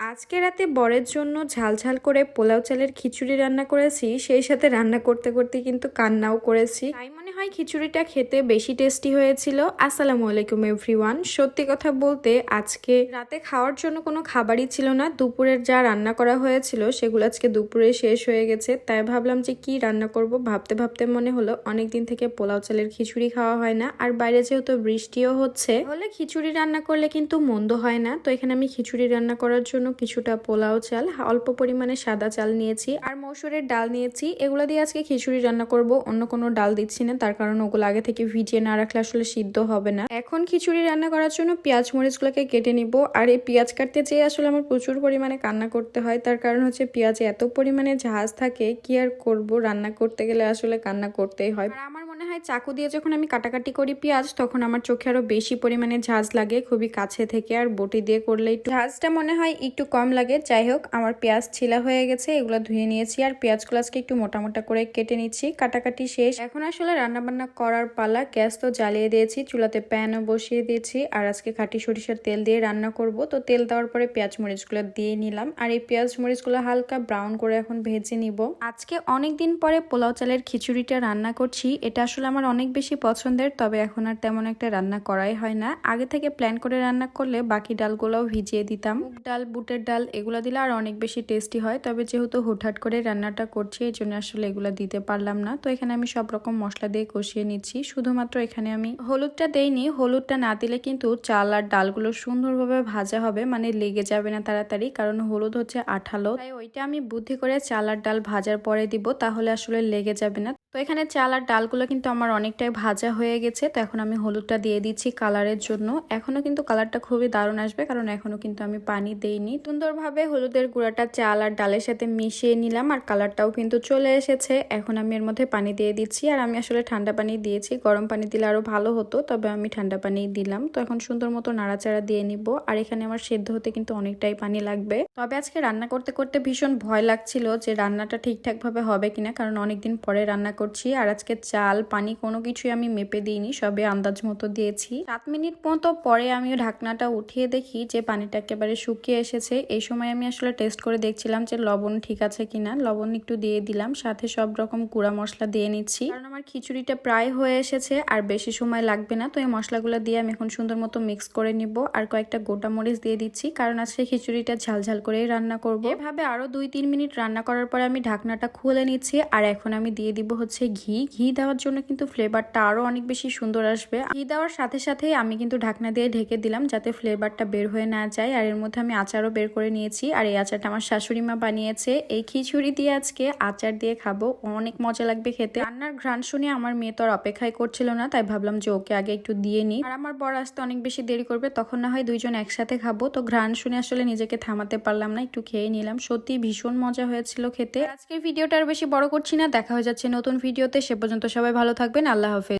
আজকে রাতে বরের জন্য ঝাল ঝাল করে পোলাও চালের খিচুড়ি রান্না করেছি, সেই সাথে রান্না করতে করতে কিন্তু কান্নাও করেছি। তাই মনে হয় খিচুড়িটা খেতে বেশি টেস্টি হয়েছিল। আসসালামু আলাইকুম এভরিওয়ান। সত্যি কথা বলতে আজকে রাতে খাওয়ার জন্য কোনো খাবারই ছিল না। দুপুরের যা রান্না করা হয়েছিল, সেগুলো আজকে দুপুরে শেষ হয়ে গেছে। তাই ভাবলাম যে কি রান্না করব? ভাবতে ভাবতে মনে হলো অনেক দিন থেকে পোলাও চালের খিচুড়ি খাওয়া হয় না। আর বাইরে যেহেতু বৃষ্টিও হচ্ছে হলে খিচুড়ি রান্না করলে কিন্তু মন্দ হয় না। তো এখানে আমি খিচুড়ি রান্না করার জন্য কিছুটা পোলাও চাল, অল্প পরিমাণে সাদা চাল নিয়েছি আর মসুরের ডাল নিয়েছি। এগুলো দিয়ে আজকে খিচুড়ি রান্না করব। অন্য কোনো ডাল দিচ্ছি না, তার কারণ ওগুলো আগে থেকে ভিজিয়ে না রাখলে আসলে সিদ্ধ হবে না। এখন খিচুড়ি রান্না করার জন্য পেঁয়াজ মরিচগুলোকে কেটে নিব। আর এই পেঁয়াজ কাটতে যেয়ে আসলে আমার প্রচুর পরিমাণে কান্না করতে হয়, তার কারণ হচ্ছে পেঁয়াজে এত পরিমাণে ঝাঁজ থাকে, কি আর করব? রান্না করতে গেলে আসলে কান্না করতেই হয়। আমার হয় চাকু দিয়ে যখন আমি কাটাকাটি করি পেঁয়াজ, তখন আমার চোখে আরও বেশি পরিমাণে ঝাঁজ লাগে, খুবই কাছে থেকে, আর বটি দিয়ে করলে একটু ঝাঁজটা মনে হয় একটু কম লাগে। যাই হোক, আমার পেঁয়াজ ছিলা হয়ে গেছে, এগুলো ধুয়ে নিয়েছি, আর পেঁয়াজগুলো আজকে একটু মোটা মোটা করে কেটে নিচ্ছি, কাটাকাটি শেষ। এখন আসলে রান্না বান্না করার পালা, গ্যাস তো জ্বালিয়ে দিয়েছি, চুলাতে প্যানও বসিয়ে দিয়েছি, আর আজকে খাঁটি সরিষার তেল দিয়ে রান্না করব। তো তেল দেওয়ার পরে পেঁয়াজ মরিচগুলো দিয়ে নিলাম, আর এই পেঁয়াজ মরিচগুলো হালকা ব্রাউন করে এখন ভেজে নিব। আজকে অনেক দিন পরে পোলাও চালের খিচুড়িটা রান্না করছি, এটা আসলে আমার অনেক বেশি পছন্দের, তবে এখন আর তেমন একটা রান্না করাই হয় না। আগে থেকে প্ল্যান করে রান্না করলে বাকি ডালগুলোও ভিজিয়ে দিতাম। ডাল, বুটের ডাল এগুলো দিলে আর অনেক বেশি টেস্টি হয়, তবে যেহেতু হুটহাট করে রান্নাটা করছি, এই জন্য আসলে এগুলো দিতে পারলাম না। তো এখানে আমি সব রকম মশলা দিয়ে কষিয়ে নিচ্ছি। শুধুমাত্র এখানে আমি হলুদটা দেইনি, হলুদটা না দিলে কিন্তু চাল আর ডালগুলো সুন্দরভাবে ভাজা হবে মানে লেগে যাবে না তাড়াতাড়ি, কারণ হলুদ হচ্ছে আঠালো। তাই ওইটা আমি বুদ্ধি করে চাল আর ডাল ভাজার পরে দিব, তাহলে আসলে লেগে যাবে না। তো এখানে চাল আর ডালগুলো কিন্তু আমার অনেকটাই ভাজা হয়ে গেছে, তো এখন আমি হলুদটা দিয়ে দিচ্ছি কালারের জন্য। এখনও কিন্তু কালারটা খুবই দারুণ আসবে, কারণ এখনও কিন্তু আমি পানি দেইনি। সুন্দরভাবে হলুদের গুঁড়াটা চাল আর ডালের সাথে মিশিয়ে নিলাম আর কালারটাও কিন্তু চলে এসেছে। এখন আমি এর মধ্যে পানি দিয়ে দিচ্ছি আর আমি আসলে ঠান্ডা পানি দিয়েছি, গরম পানি দিলে আরও ভালো হতো, তবে আমি ঠান্ডা পানি দিলাম। তো এখন সুন্দর মতো নাড়াচাড়া দিয়ে নিব আর এখানে আমার সেদ্ধ হতে কিন্তু অনেকটাই পানি লাগবে। তবে আজকে রান্না করতে করতে ভীষণ ভয় লাগছিল যে রান্নাটা ঠিকঠাকভাবে হবে কিনা, কারণ অনেকদিন পরে রান্না করছি আর আজকে চাল, পানি কোনো কিছুই আমি মেপে দিইনি, সবে আন্দাজ মতো দিয়েছি। সাত মিনিট মতো পরে আমি ঢাকনাটা উঠিয়ে দেখি যে পানিটা একেবারে শুকিয়ে এসেছে। এই সময় আমি আসলে টেস্ট করে দেখছিলাম যে লবণ ঠিক আছে কিনা। লবণ একটু দিয়ে দিলাম, সাথে সব রকম গুঁড়া মশলা দিয়ে নিচ্ছি। কারণ আমার খিচুড়িটা প্রায় হয়ে এসেছে, আর বেশি সময় লাগবে না, তো এই মশলাগুলো দিয়ে আমি এখন সুন্দর মতো মিক্স করে নিব। আর কয়েকটা গোটা মরিচ দিয়ে দিচ্ছি, কারণ আজকে খিচুড়িটা ঝালঝাল করেই রান্না করব। এভাবে আরও দুই তিন মিনিট রান্না করার পরে আমি ঢাকনাটা খুলে নিচ্ছি, আর এখন আমি দিয়ে দিব হচ্ছে ঘি। ঘি দেওয়ার জন্য কিন্তু ফ্লেভারটা আরও অনেক বেশি সুন্দর আসবে। ঘি দেওয়ার সাথে সাথে আমি কিন্তু ঢাকনা দিয়ে ঢেকে দিলাম যাতে ফ্লেভারটা বের হয়ে না যায়। আর এর মধ্যে আমি আচারও বের করে নিয়েছি। আর এই আচারটা আমার শাশুড়ি মা বানিয়েছে। এই খিচুড়ি দিয়ে আজকে আচার দিয়ে খাব। অনেক মজা লাগবে খেতে। রান্নার ঘ্রাণ শুনে আমার মেয়ে তো আর অপেক্ষায় করছিল না, তাই ভাবলাম যে ওকে আগে একটু দিয়ে নিই। আর আমার বড় আসতে অনেক বেশি দেরি করবে, তখন না হয় দুইজন একসাথে খাব। তো ঘ্রাণ শুনে আসলে নিজেকে থামাতে পারলাম না, একটু খেয়ে নিলাম। সত্যি ভীষণ মজা হয়েছিল খেতে। আজকের ভিডিওটা আর বেশি বড় করছি না, দেখা হয়ে যাচ্ছে নতুন ভিডিওতে সে পর্যন্ত সবাই ভালো থাকবেন আল্লাহ হাফেজ।